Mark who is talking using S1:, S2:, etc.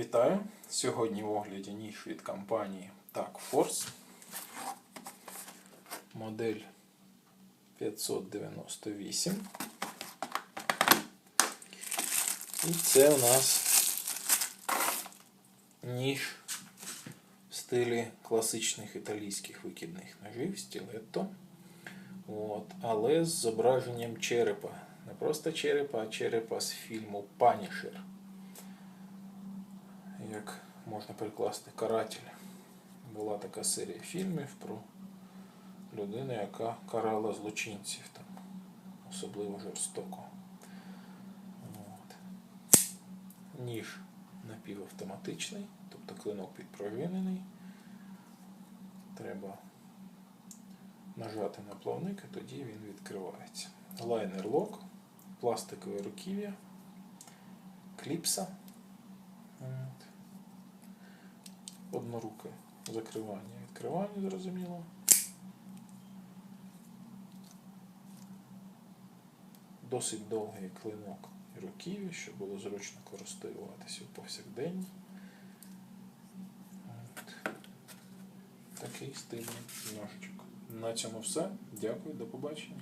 S1: Вітаю! Сьогодні в огляді ніж від компанії TAC Force. Модель 598. І це у нас ніж в стилі класичних італійських викидних ножів, стілетто. От, але з зображенням черепа. Не просто черепа, а черепа з фільму Панішер. Як можна перекласти каратель. Була така серія фільмів про людину, яка карала злочинців там, особливо жорстоко. От. Ніж напівавтоматичний, тобто клинок підпружинений. Треба нажати на плавник, і тоді він відкривається. Лайнер лок, пластикове руків'я, кліпса. От. Одноруке закривання і відкривання, зрозуміло. Досить довгий клинок і руків'я, щоб було зручно користуватися у повсякденні. Такий стильний ножичок. На цьому все. Дякую, до побачення.